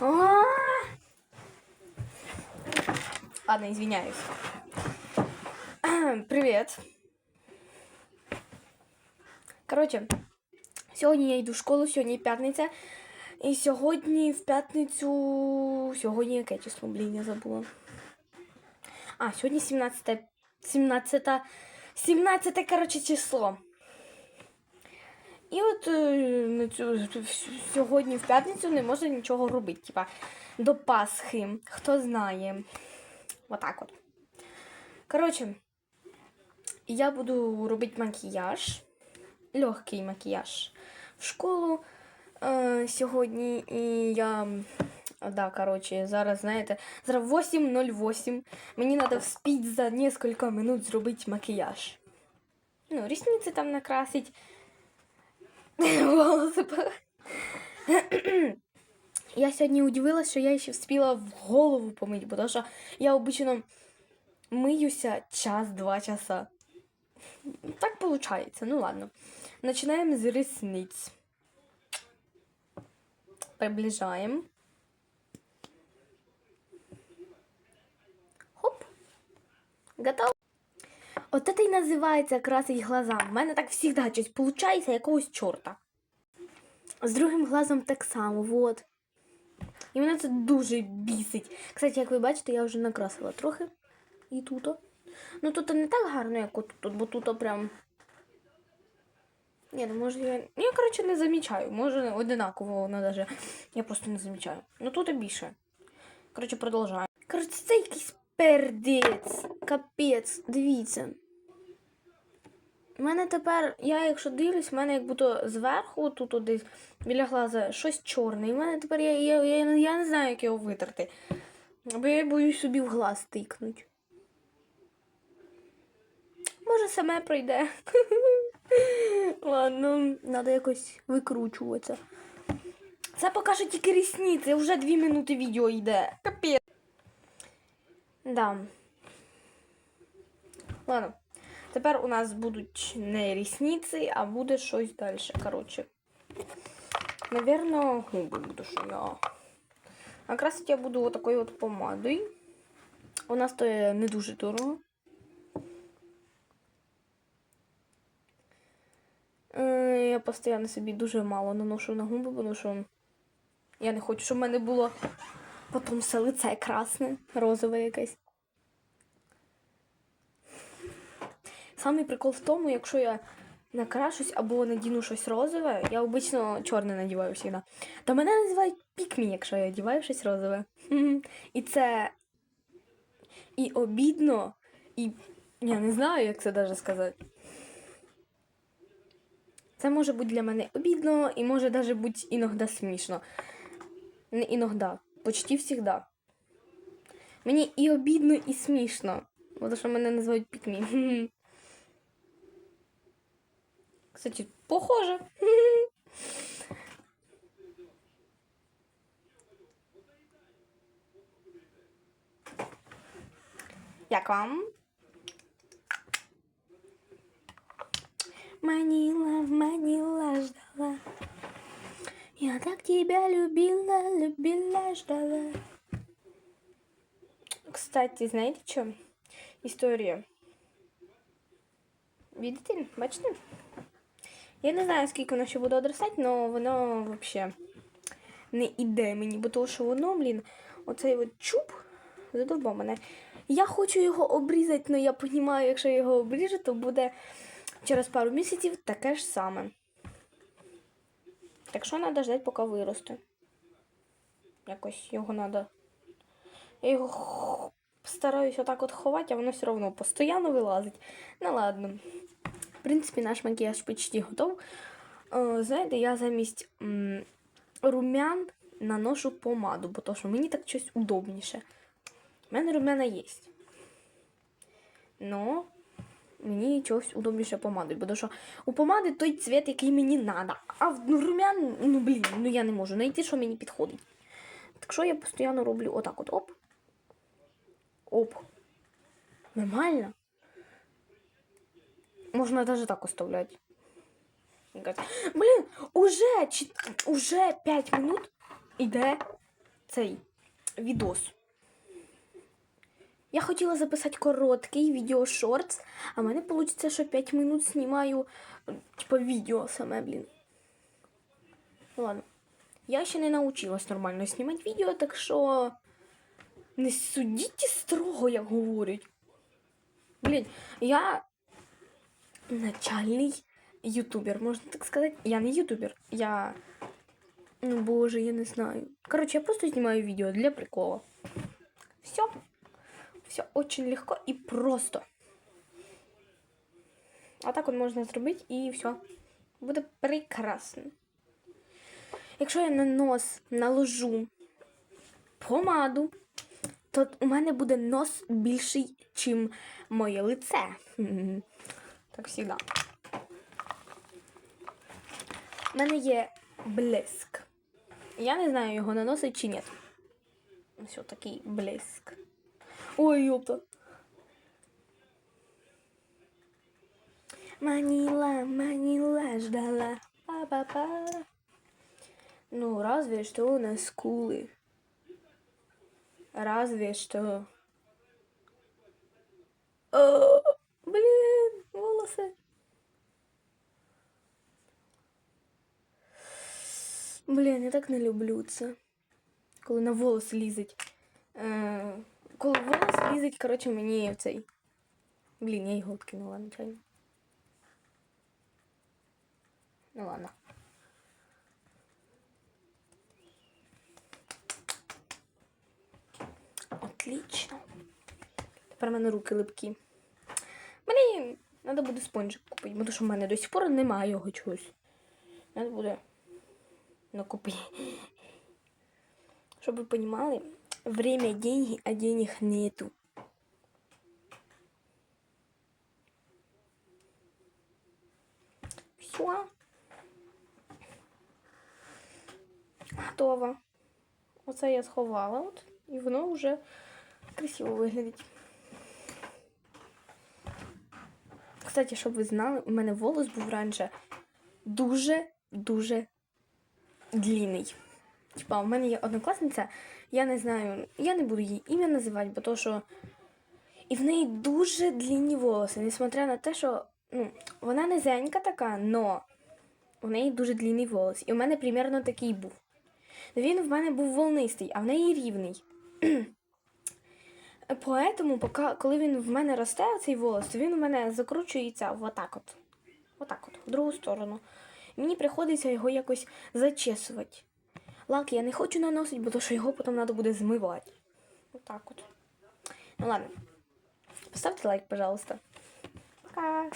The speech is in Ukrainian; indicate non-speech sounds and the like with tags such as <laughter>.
Ладно, извиняюсь. <clears throat> Привет. Коротше, сьогодні я йду в школу, сьогодні п'ятниця. І сьогодні в п'ятницю. Сьогодні яке число, блін, я забула. А, сьогодні 17. 17. 17, коротше, число. І от е, на цю, сьогодні в п'ятницю не можна нічого робити. Типа до Пасхи. Хто знає. Отак от. Коротше, я буду робити макіяж. Легкий макіяж в школу е, сьогодні. І я. Да, коротше, зараз, знаєте, зараз 8.08. Мені треба вспіть за кілька минут зробити макіяж. Ну, рісниці там накрасить. <laughs> Волоси. по- <clears throat> Я сьогодні удивилась, що я ще вспіла в голову помити, бо тому що я обично миюся час-два часа. Так получается. Ну ладно. Начинаем с ресниц. Приближаем. Хоп. Готов. От це і називається красить глаза. У мене так завжди щось виходить якогось чорта. З другим глазом так само, вот. І мене це дуже бісить. Кстати, як ви бачите, я вже накрасила трохи. І тут. Ну тут не так гарно, як от тут, бо тут прям. Ні, ну може я. Ну, Я, коротше, не замічаю. Може одинаково воно даже. Я просто не замічаю. Ну тут і більше. Коротше, продовжаємо. Коротше, це якийсь пердець. Капець. Дивіться. У мене тепер, я якщо дивлюсь, в мене як будто зверху, тут десь біля глаза щось чорне. І в мене тепер я, я, я, я не знаю, як його витерти. Бо я боюсь собі в глаз тикнуть. Може, саме пройде. <laughs> Ладно, треба якось викручуватися. Це покаже тільки рісниці, вже дві минути відео йде. Капець. Да. Ладно. Тепер у нас будуть не рісниці, а буде щось далі. Коротше. Наверно, губи буду що я. А красити я буду отакою от помадою. Вона стоїть не дуже дорого. Е, Я постійно собі дуже мало наношу на губи, тому що я не хочу, щоб в мене було потім все лице красне, розове якесь. Самий прикол в тому, якщо я накрашусь або надіну щось розове, я обично чорне надіваю завжди. То мене називають пікмі, якщо я одіваю щось розове. І це і обідно, і я не знаю, як це навіть сказати. Це може бути для мене обідно і може навіть бути іноді смішно. Не іноді, почти завжди. Мені і обідно, і смішно. Бо що мене називають пікмі. <laughs> Кстати, похоже. <laughs> Як вам? Манила, манила, ждала. Я так тебя любила, любила, ждала. Кстати, знаете что? История. Видите? Бачите? Я не знаю, скільки воно ще буде одростати, але воно взагалі не іде мені, бо тому що воно, блін, оцей от чуб задовбав мене. Я хочу його обрізати, але я розумію, якщо я його обріжу, то буде через пару місяців таке ж саме. Так що треба ждати, поки виросте. Якось його треба. Я його стараюсь отак от ховати, а воно все одно постійно вилазить. Ну ладно. В принципі, наш макіяж почти готов. Е, знаєте, я замість м, румян наношу помаду, бо то, що мені так щось удобніше. У мене румяна є. Но мені чогось удобніше помадою, бо що у помади той цвіт, який мені треба. А в ну, румян, ну блін, ну я не можу знайти, що мені підходить. Так що я постійно роблю отак от оп. Оп. Нормально. Можно даже так оставлять. Блин, уже, уже 5 минут іде цей відос. Я хотіла записати короткий відео шортс, а в мене вийде, що 5 минут знімаю, е, типа, відео саме, блін. Ладно. Я ще не научилась нормально знімати відео, так що не судіть строго, як говорять. Блін, я начальний ютубер, можна так сказати. Я не ютубер, я. Ну, боже, я не знаю. Короче, я просто знімаю відео для прикола. Все. Все очень легко і просто. А так от можна зробити і все. Буде прекрасно. Якщо я на нос наложу помаду, то у мене буде нос більший, ніж моє лице. <laughs> Так завжди. У мене є блиск. Я не знаю, його наносить чи ні. Ось такий блиск. Ой, ёпта. Манила, манила, ждала. Па-па-па. Ну, разве что на скулы. Разве что. О, блин, волосы. Блін, я так не люблю це. Коли на волос лізить. Е, коли волос лізить, коротше, мені в цей. Блін, я його откинула, нечайно. Ну ладно. Отлично. Тепер в мене руки липкі. Блін, треба буде спонжик купити, бо що в мене до сих пор немає його чогось. Треба буде накупити. Щоб ви розуміли, время деньги, а денег нету. Все. Готово. Оце я сховала от, і воно вже красиво виглядить. Кстати, щоб ви знали, у мене волос був раніше дуже-дуже длинний. Типа, у мене є однокласниця, я не знаю, я не буду її ім'я називати, бо то що. І в неї дуже длинні волоси, несмотря на те, що ну, вона низенька така, но у неї дуже длинний волос. І у мене примерно такий був. Він в мене був волнистий, а в неї рівний. <clears throat> Поэтому, поки, коли він в мене росте, цей волос, то він у мене закручується отак от. Отак от, в другу сторону. Мені приходиться його якось зачесувати. Лак я не хочу наносити, бо то, що його потім треба буде змивати. Отак от. Ну ладно. Поставте лайк, пожалуйста. Пока.